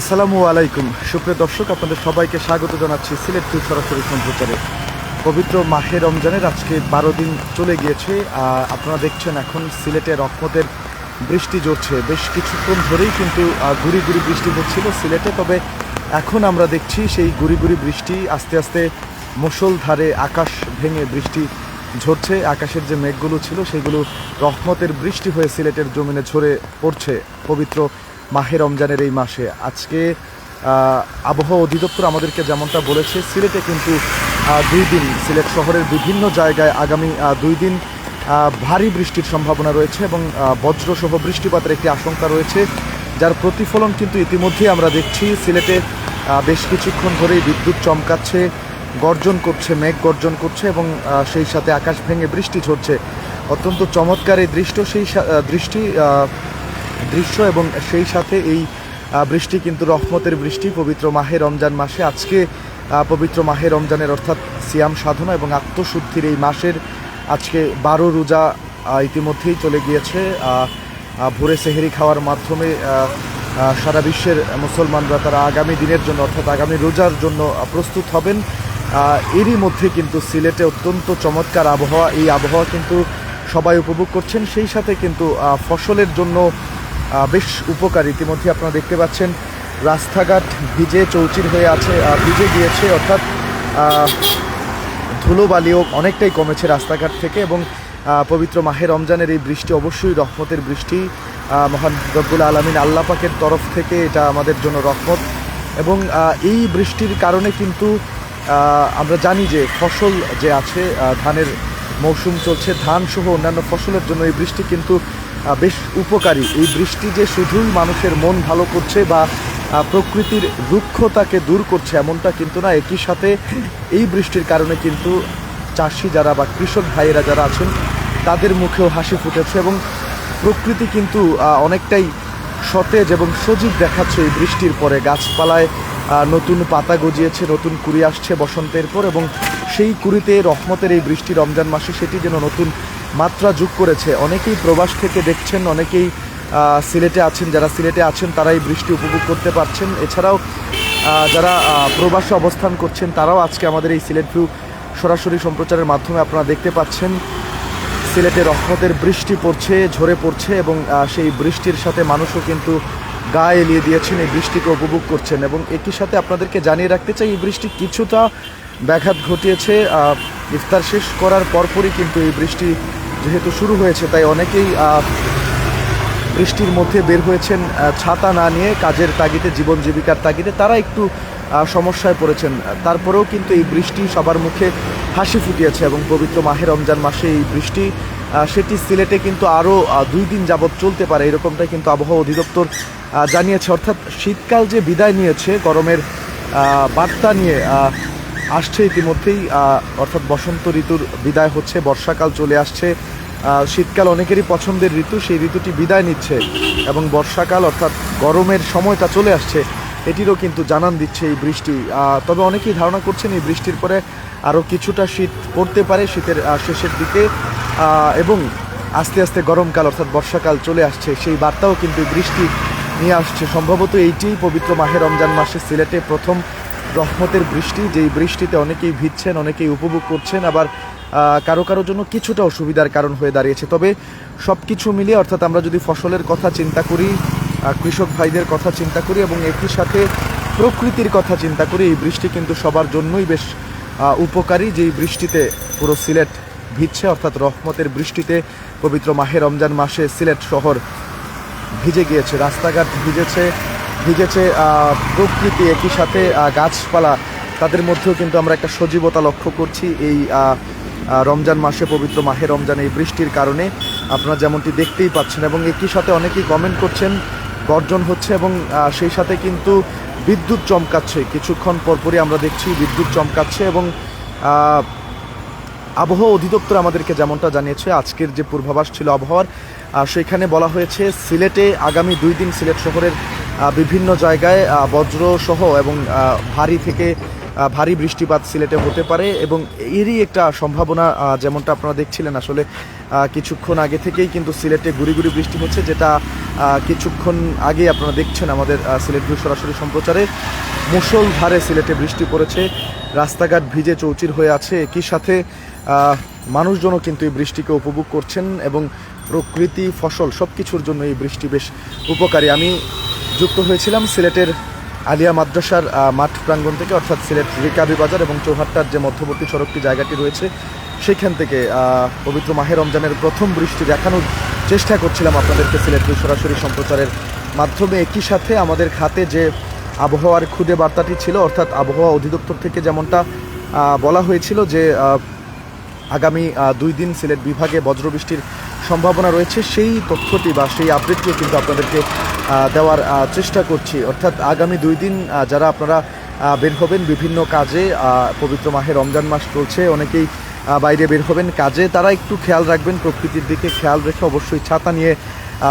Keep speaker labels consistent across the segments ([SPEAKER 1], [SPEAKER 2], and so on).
[SPEAKER 1] আসসালামু আলাইকুম। সুপ্রিয় দর্শক, আপনাদের সবাইকে স্বাগত জানাচ্ছি সিলেট টু সরাসরি সম্প্রচারে। পবিত্র মাহে রমজানের আজকে বারো দিন চলে গিয়েছে। আপনারা দেখছেন এখন সিলেটে রহমতের বৃষ্টি জড়ছে বেশ কিছুক্ষণ ধরেই কিন্তু গুড়ি গুড়ি বৃষ্টি হচ্ছিল সিলেটে। তবে এখন আমরা দেখছি সেই গুড়ি গুড়ি বৃষ্টি, আস্তে আস্তে মুষলধারে আকাশ ভেঙে বৃষ্টি ঝরছে। আকাশের যে মেঘগুলো ছিল, সেগুলো রহমতের বৃষ্টি হয়ে সিলেটের জমিনে ঝরে পড়ছে। পবিত্র মাহে রমজানের এই মাসে। আজকে আবহাওয়া অধিদপ্তর আমাদেরকে যেমনটা বলেছে, সিলেটে কিন্তু দুই দিন, সিলেট শহরের বিভিন্ন জায়গায় আগামী দুই দিন ভারী বৃষ্টির সম্ভাবনা রয়েছে এবং বজ্রসহ বৃষ্টিপাতের একটি আশঙ্কা রয়েছে, যার প্রতিফলন কিন্তু ইতিমধ্যেই আমরা দেখছি। সিলেটে বেশ কিছুক্ষণ ধরেই বিদ্যুৎ চমকাচ্ছে, গর্জন করছে, মেঘ গর্জন করছে এবং সেই সাথে আকাশ ভেঙে বৃষ্টি ঝরছে। অত্যন্ত চমৎকার এই দৃশ্য, সেই দৃষ্টি দৃশ্য এবং সেই সাথে এই বৃষ্টি কিন্তু রহমতের বৃষ্টি, পবিত্র মাহে রমজান মাসে। আজকে পবিত্র মাহে রমজানের অর্থাৎ সিয়াম সাধনা এবং আত্মশুদ্ধির এই মাসের আজকে বারো রোজা ইতিমধ্যেই চলে গিয়েছে। ভোরে সেহেরি খাওয়ার মাধ্যমে সারা বিশ্বের মুসলমানরা তারা আগামী দিনের জন্য অর্থাৎ আগামী রোজার জন্য প্রস্তুত হবেন। এরই মধ্যে কিন্তু সিলেটে অত্যন্ত চমৎকার আবহাওয়া। এই আবহাওয়া কিন্তু সবাই উপভোগ করছেন। সেই সাথে কিন্তু ফসলের জন্য বেশ উপকারী ইতিমধ্যে আপনারা দেখতে পাচ্ছেন। রাস্তাঘাট ভিজে চৌচির হয়ে আছে ভিজে গিয়েছে, অর্থাৎ ধুলোবালিও অনেকটাই কমেছে রাস্তাঘাট থেকে এবং পবিত্র মাহে রমজানের এই বৃষ্টি অবশ্যই রহমতের বৃষ্টি। মহান রব্বুল আলমিন আল্লাহ পাকের তরফ থেকে এটা আমাদের জন্য রহমত এবং এই বৃষ্টির কারণে কিন্তু আমরা জানি যে ফসল যে আছে ধানের মৌসুম চলছে ধান সহ অন্যান্য ফসলের জন্য এই বৃষ্টি কিন্তু বেশ উপকারী। এই বৃষ্টি যে শুধুই মানুষের মন ভালো করছে বা প্রকৃতির রুক্ষতাকে দূর করছে এমনটা কিন্তু না, একই সাথে এই বৃষ্টির কারণে কিন্তু চাষি যারা বা কৃষক ভাইয়েরা যারা আছেন, তাদের মুখেও হাসি ফুটেছে এবং প্রকৃতি কিন্তু অনেকটাই সতেজ এবং সজীব দেখাচ্ছে এই বৃষ্টির পরে। গাছপালায় নতুন পাতা গজিয়েছে, নতুন কুড়ি আসছে বসন্তের পর এবং সেই কুড়িতে রহমতের এই বৃষ্টি রমজান মাসে সেটি যেন নতুন মাত্রা যোগ করেছে। অনেকেই প্রবাস থেকে দেখছেন, অনেকেই সিলেটে আছেন, যারা সিলেটে আছেন তারা এই বৃষ্টি উপভোগ করতে পারছেন। এছাড়াও যারা প্রবাসে অবস্থান করছেন, তারাও আজকে আমাদের এই সিলেট ভিউ সরাসরি সম্প্রচারের মাধ্যমে আপনারা দেখতে পাচ্ছেন। সিলেটে রহমতের বৃষ্টি পড়ছে, ঝরে পড়ছে এবং সেই বৃষ্টির সাথে মানুষও কিন্তু গা এলিয়ে দিয়েছেন, এই বৃষ্টিকে উপভোগ করছেন এবং একই সাথে আপনাদেরকে জানিয়ে রাখতে চাই, এই বৃষ্টি কিছুটা ব্যাঘাত ঘটিয়েছে। ইফতার শেষ করার পরপরই কিন্তু এই বৃষ্টি যেহেতু শুরু হয়েছে, তাই অনেকেই বৃষ্টির মধ্যে বের হয়েছেন ছাতা না নিয়ে কাজের তাগিদে, জীবন জীবিকার তাগিদে, তারা একটু সমস্যায় পড়েছেন। তারপরেও কিন্তু এই বৃষ্টি সবার মুখে হাসি ফুটিয়েছে এবং পবিত্র মাহে রমজান মাসে এই বৃষ্টি সেটি সিলেটে কিন্তু আরও দুই দিন যাবৎ চলতে পারে, এরকমটাই কিন্তু আবহাওয়া অধিদপ্তর জানিয়েছে। অর্থাৎ শীতকাল যে বিদায় নিয়েছে, গরমের বার্তা নিয়ে আসছে ইতিমধ্যেই অর্থাৎ বসন্ত ঋতুর বিদায় হচ্ছে, বর্ষাকাল চলে আসছে শীতকাল অনেকেরই পছন্দের ঋতু, সেই ঋতুটি বিদায় নিচ্ছে এবং বর্ষাকাল অর্থাৎ গরমের সময়টা চলে আসছে, এটিরও কিন্তু জানান দিচ্ছে এই বৃষ্টি। তবে অনেকেই ধারণা করছেন এই বৃষ্টির পরে আরও কিছুটা শীত পড়তে পারে শীতের শেষের দিকে। এবং আস্তে আস্তে গরমকাল অর্থাৎ বর্ষাকাল চলে আসছে, সেই বার্তাও কিন্তু বৃষ্টি নিয়ে আসছে। সম্ভবত এইটিই পবিত্র মাহে রমজান মাসে সিলেটে প্রথম রহমতের বৃষ্টি, যেই বৃষ্টিতে অনেকেই ভিজছেন, অনেকেই উপভোগ করছেন। আবার কারও কারও জন্য কিছুটা অসুবিধার কারণ হয়ে দাঁড়িয়েছে। তবে সব কিছু মিলিয়ে, অর্থাৎ আমরা যদি ফসলের কথা চিন্তা করি কৃষক ভাইদের কথা চিন্তা করি এবং একই সাথে প্রকৃতির কথা চিন্তা করি, এই বৃষ্টি কিন্তু সবার জন্যই বেশ উপকারী। যেই বৃষ্টিতে পুরো সিলেট ভিজছে, অর্থাৎ রহমতের বৃষ্টিতে পবিত্র মাহে রমজান মাসে সিলেট শহর ভিজে গিয়েছে, রাস্তাঘাট ভিজেছে ভিজেছে প্রকৃতি একই সাথে গাছপালা, তাদের মধ্যেও কিন্তু আমরা একটা সজীবতা লক্ষ্য করছি। এই রমজান মাসে পবিত্র মাহে রমজান এই বৃষ্টির কারণে। আপনারা যেমনটি দেখতেই পাচ্ছেন এবং একই সাথে অনেকেই কমেন্ট করছেন, গর্জন হচ্ছে এবং সেই সাথে কিন্তু বিদ্যুৎ চমকাচ্ছে। কিছুক্ষণ পরপরই আমরা দেখছি বিদ্যুৎ চমকাচ্ছে এবং আবহাওয়া অধিদপ্তর আমাদেরকে যেমনটা জানিয়েছে, আজকের যে পূর্বাভাস ছিল আবহাওয়ার সেখানে বলা হয়েছে সিলেটে আগামী দুই দিন সিলেট শহরের বিভিন্ন জায়গায় বজ্রসহ এবং ভারী থেকে ভারী বৃষ্টিপাত সিলেটে হতে পারে এবং এরই একটা সম্ভাবনা যেমনটা আপনারা দেখছিলেন আসলে কিছুক্ষণ আগে থেকেই কিন্তু সিলেটে গুড়ি গুড়ি বৃষ্টি হচ্ছে, যেটা কিছুক্ষণ আগে আপনারা দেখছেন আমাদের সিলেট ভিউ সরাসরি সম্প্রচারে। মুষলধারে সিলেটে বৃষ্টি পড়েছে, রাস্তাঘাট ভিজে চৌচির হয়ে আছে, একই সাথে মানুষজনও কিন্তু এই বৃষ্টিকে উপভোগ করছেন এবং প্রকৃতি, ফসল সব কিছুর জন্য এই বৃষ্টি বেশ উপকারী। আমি যুক্ত হয়েছিলাম সিলেটের আলিয়া মাদ্রাসার মাঠ প্রাঙ্গণ থেকে, অর্থাৎ সিলেট রিকাবি বাজার এবং চৌহাট্টার যে মধ্যবর্তী সড়কটি, জায়গাটি রয়েছে সেখান থেকে পবিত্র মাহের রমজানের প্রথম বৃষ্টি দেখানোর চেষ্টা করছিলাম আপনাদেরকে সিলেট সরাসরি সম্প্রচারের মাধ্যমে। একই সাথে আমাদের খাতে যে আবহাওয়ার খুদে বার্তাটি ছিল, অর্থাৎ আবহাওয়া অধিদপ্তর থেকে যেমনটা বলা হয়েছিল যে আগামী দুই দিন সিলেট বিভাগে বজ্রবৃষ্টির সম্ভাবনা রয়েছে, সেই তথ্যটি বা সেই আপডেটটিও কিন্তু আপনাদেরকে দেওয়ার চেষ্টা করছি। অর্থাৎ আগামী দুই দিন যারা আপনারা বের হবেন বিভিন্ন কাজে পবিত্র মাহে রমজান মাস চলছে অনেকেই বাইরে বের হবেন কাজে তারা একটু খেয়াল রাখবেন প্রকৃতির দিকে খেয়াল রেখে অবশ্যই ছাতা নিয়ে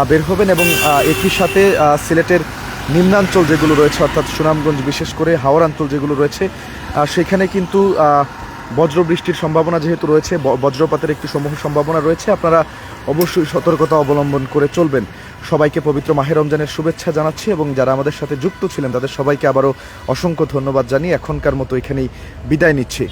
[SPEAKER 1] বের হবেন এবং একই সাথে সিলেটের নিম্নাঞ্চল যেগুলো রয়েছে অর্থাৎ সুনামগঞ্জ বিশেষ করে হাওড় অঞ্চল যেগুলো রয়েছে সেখানে কিন্তু আহ, বজ্র বৃষ্টির সম্ভাবনা যেহেতু রয়েছে বজ্রপাতের একটি সমূহ সম্ভাবনা রয়েছে আপনারা অবশ্যই সতর্কতা অবলম্বন করে চলবেন। সবাইকে পবিত্র মাহের রমজানের শুভেচ্ছা জানাচ্ছি এবং যারা আমাদের সাথে যুক্ত ছিলেন, তাদের সবাইকে আবারও অসংখ্য ধন্যবাদ জানিয়ে এখনকার মতো এখানেই বিদায় নিচ্ছি।